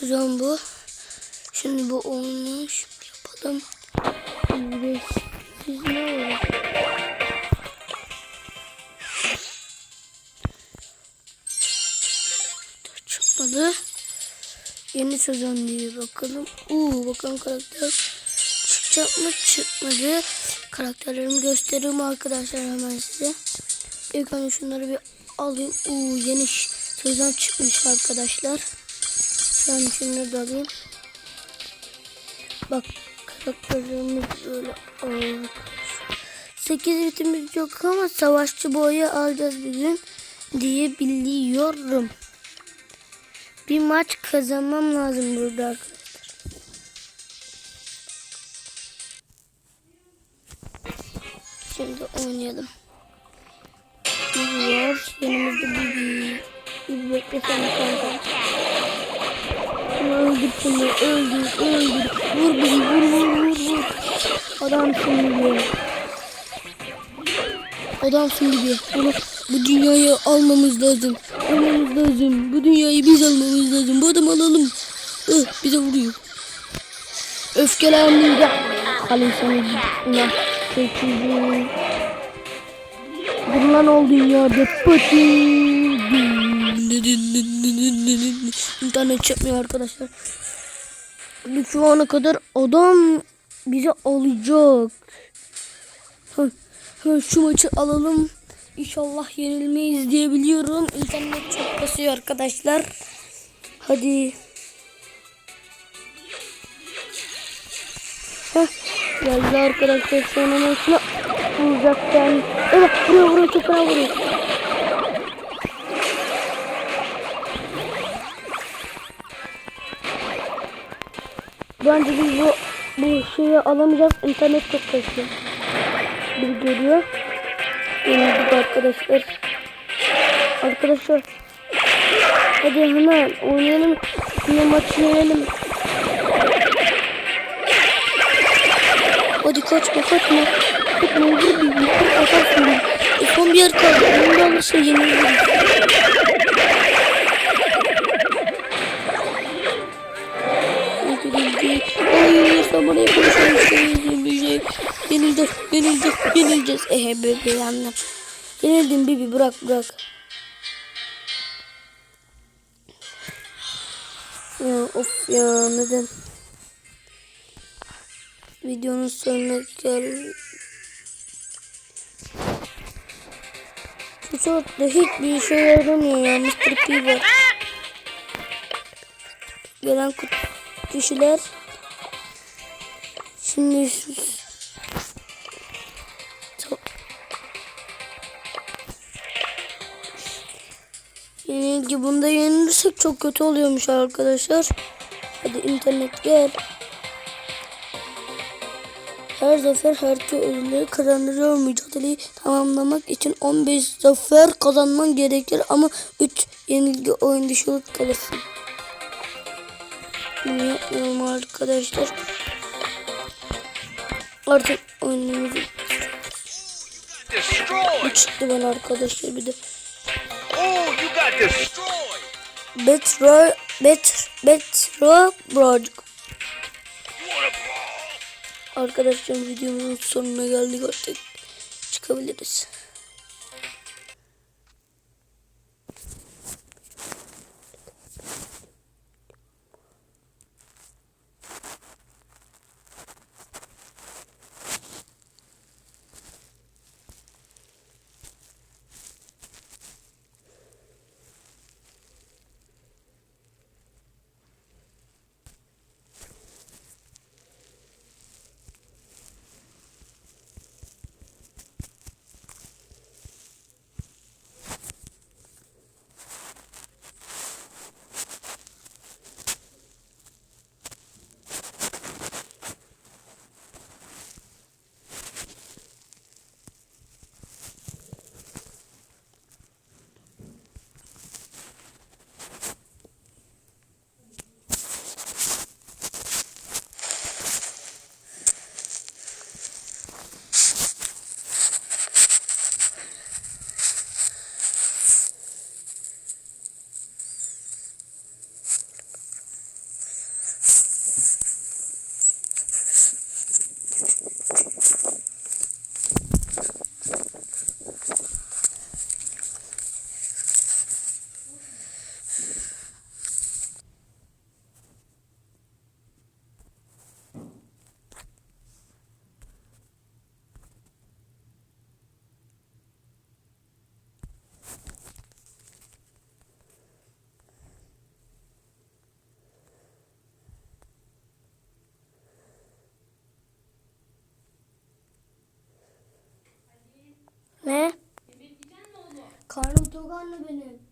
sezon bu. Şimdi bu olmuş. Yapalım. Ve siz ne olur? Çıkmadı. Yeni sezon diye bakalım. Uuu bakalım karakter çıkacak mı? Çıkmadı. Karakterlerimi göstereyim arkadaşlar hemen size. İlk önce şunları bir alayım. Uuu yeni sezon çıkmış arkadaşlar. Ben şunları da alayım. Bak karakterlerimiz böyle aldık. 8 bitimiz yok ama savaşçı boyu alacağız bugün diye biliyorum. Bir maç kazanmam lazım burada arkadaşlar. Şimdi oynayalım. Var. Yanımızda Bibi. Bibi beklesene kanka. Öldür şunu. Öldür. Öldür. Vur Bibi. Vur vur vur vur. Adamsın Bibi. Adamsın Bibi. Bunu, bu dünyayı almamız lazım. Almamız lazım. Bu dünyayı biz almamız lazım. Bu adamı alalım. Ih, bize vuruyor. Ya. Kalın sana gittiğine. Çekildim. Dur lan ol dünyada pati. İnternet çekmiyor arkadaşlar. Şu ana kadar adam bizi alacak. Şu maçı alalım. İnşallah yenilmeyiz diye biliyorum. İnternet çok basıyor arkadaşlar. Hadi. Heh, geldi arkadaşlar sonra maçına vuracakken. Evet vuruyor vuruyor çok fena vuruyor. Bence biz bu, bu şeyi alamayacağız. İnternet çok kasıyor. Bir geliyor. Yenildik arkadaşlar. Arkadaşlar. Hadi hemen oynayalım. Yine maçı yenelim. Hadi kaçma kaçma. Kaçma vur bir vur atarsın. E, son bir yer kaldı. Onu da alırsa yeniliriz. Bana yapıyorsun. Bir şey. Yenildi. Yenildi. Yenileceğiz. Ehe bebeğim annem. Yenildim Bibi bırak bırak. Ya of ya neden? Videonun sonuna gel. Bu saatte hiçbir işe yaramıyor ya Mr. P var. Gelen kişiler şimdi Yenilgi bunda yenilirsek çok kötü oluyormuş arkadaşlar. Hadi internet gel. Her zafer her ödülleri kazandırıyor. Mücadeleyi tamamlamak için 15 zafer kazanman gerekir ama 3 yenilgi oyun dışı kalırsın. Bunu yapmıyorum arkadaşlar. Artık destroyed. çıktı bana arkadaşlar bir de. Oh, Brog. What a brawl. Arkadaşlar videomuzun sonuna geldik artık. Çıkabiliriz. Karnım tok anne benim.